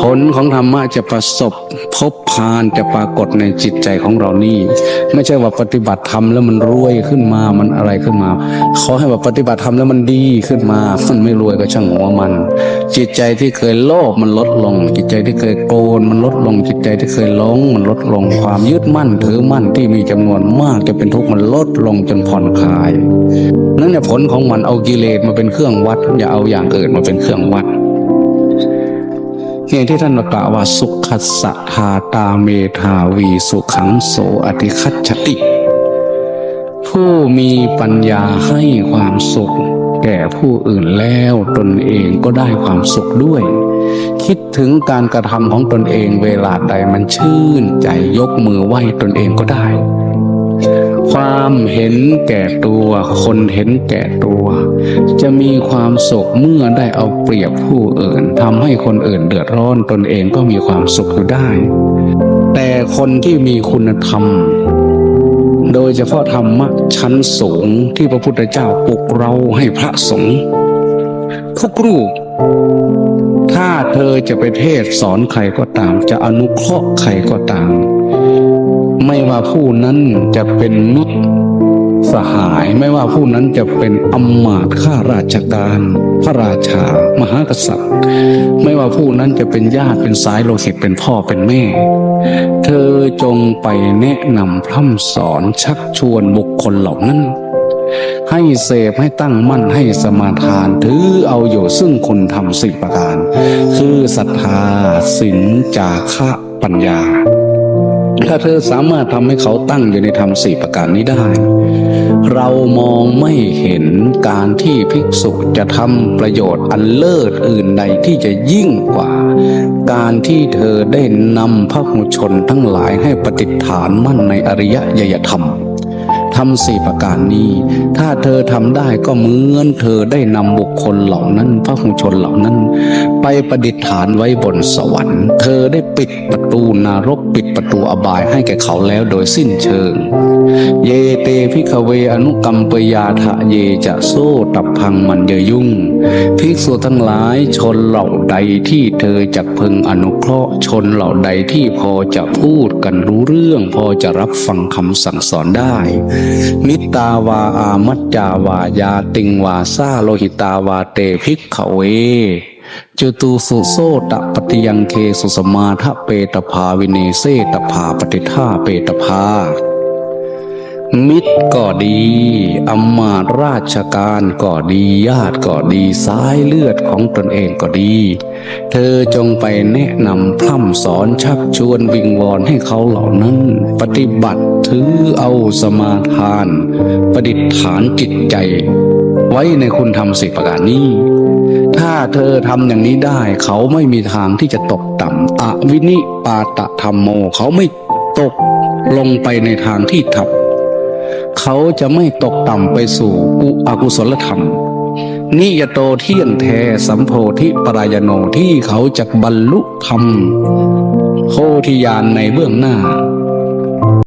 ผลของธรรมะจะประสบพบพานจะปรากฏในจิตใจของเรานี่ ไม่ใช่ว่าปฏิบัติธรรมแล้วมันรวยขึ้นมามันอะไรขึ้นมาขอให้ว่าปฏิบัติธรรมแล้วมันดีขึ้นมามันไม่รวยก็ช่างหัวมัน จิตใจที่เคยโลภมันลดลง จิตใจที่เคยโกรธมันลดลง จิตใจที่เคยหลงมันลดลงความยึดมั่นถือมั่นที่มีจำนวนมากจะเป็นทุกข์มันลดลงจนผ่อนคลายนั่นแหละผลของมันเอากิเลสมาเป็นเครื่องวัด อย่าเอาอย่างอื่นมาเป็นเครื่องวัด เหตุที่ท่านกล่าวว่าสุขัสสะทาตาเมธาวีสุขังโสอติคัจฉติ ผู้มีปัญญาให้ความสุข แก่ผู้อื่นแล้วตนเองก็ได้ความสุขด้วย คิดถึงการกระทำของตนเองเวลาใดมันชื่นใจยกมือไหว้ตนเองก็ได้ ความเห็นแก่ตัว คนเห็นแก่ตัว จะมีความสุขเมื่อได้เอาเปรียบผู้อื่นทำให้คนอื่นเดือดร้อนตนเองก็มีความสุขอยู่ได้ แต่คนที่มีคุณธรรม โดยเฉพาะธรรมะชั้นสูงที่พระพุทธเจ้าปลุกเราให้พระสงฆ์ทุกรูปถ้าเธอจะไปเทศสอนใครก็ตาม จะอนุเคราะห์ใครก็ตาม ไม่ว่าผู้นั้นจะเป็นมิตรสหายไม่ว่าผู้นั้นจะเป็นอำมาตย์ข้าราชการ พระราชา มหากษัตริย์ ไม่ว่าผู้นั้นจะเป็นญาติเป็นสายโลหิตเป็นพ่อเป็นแม่ เธอจงไปแนะนำพร่ำสอนชักชวนบุคคลเหล่านั้น ให้เสพให้ตั้งมั่นให้สมาทานถือเอาอยู่ซึ่งคุณธรรมสี่ประการ คือศรัทธาศีลจาคะปัญญา ถ้าเธอสามารถทำให้เขาตั้งอยู่ในธรรมสี่ประการนี้ได้ เรามองไม่เห็นการที่ภิกษุจะทำประโยชน์อันเลิศอื่นใดที่จะยิ่งกว่า การที่เธอได้นำพระมุชนทั้งหลายให้ปฏิฐานมั่นในอริยยยธรรม ทำสี่ประการนี้ ถ้าเธอทำได้ก็เหมือนเธอได้นำบุคคลเหล่านั้นพระหุชนเหล่านั้น ไปประดิษฐานไว้บนสวรรค์ เธอได้ปิดประตูนรกปิดประตูอบายให้แก่เขาแล้วโดยสิ้นเชิง เยเตพิกเวอนุกรรมปยาทะเยจะโซตับพังมันเยยุ่งภิกษุทั้งหลายชนเหล่าใดที่เธอจะพึงอนุเคราะห์ชนเหล่าใดที่พอจะพูดกันรู้เรื่อง พอจะรับฟังคำสั่งสอนได้มิตาวาอามัจจาวายาติงวาซาโลหิตาวาเตภิกขเวจตุสุโซตะปฏิยังเคสุสมาทะเปตภาวิเนเซตภาปฏิท่าเปตภามิตรก็ดีอำมาตราชการก็ดีญาติก็ดีสายเลือดของตนเองก็ดี เธอจงไปแนะนำพร่ำสอนชักชวนวิงวอนให้เขาเหล่านั้น ปฏิบัติถือเอาสมาทาน ประดิษฐานจิตใจ ไว้ในคุณธรรมสิบประการนี้ ถ้าเธอทำอย่างนี้ได้ เขาไม่มีทางที่จะตกต่ำอวินิปาตธรรมโม เขาไม่ตกลงไปในทางที่ทับเขาจะไม่ตกต่ำไปสู่อุอกุศลธรรม นิยโตเที่ยงแท้สัมโพธิปรายโนที่เขาจะบรรลุธรรมโคธิยานในเบื้องหน้า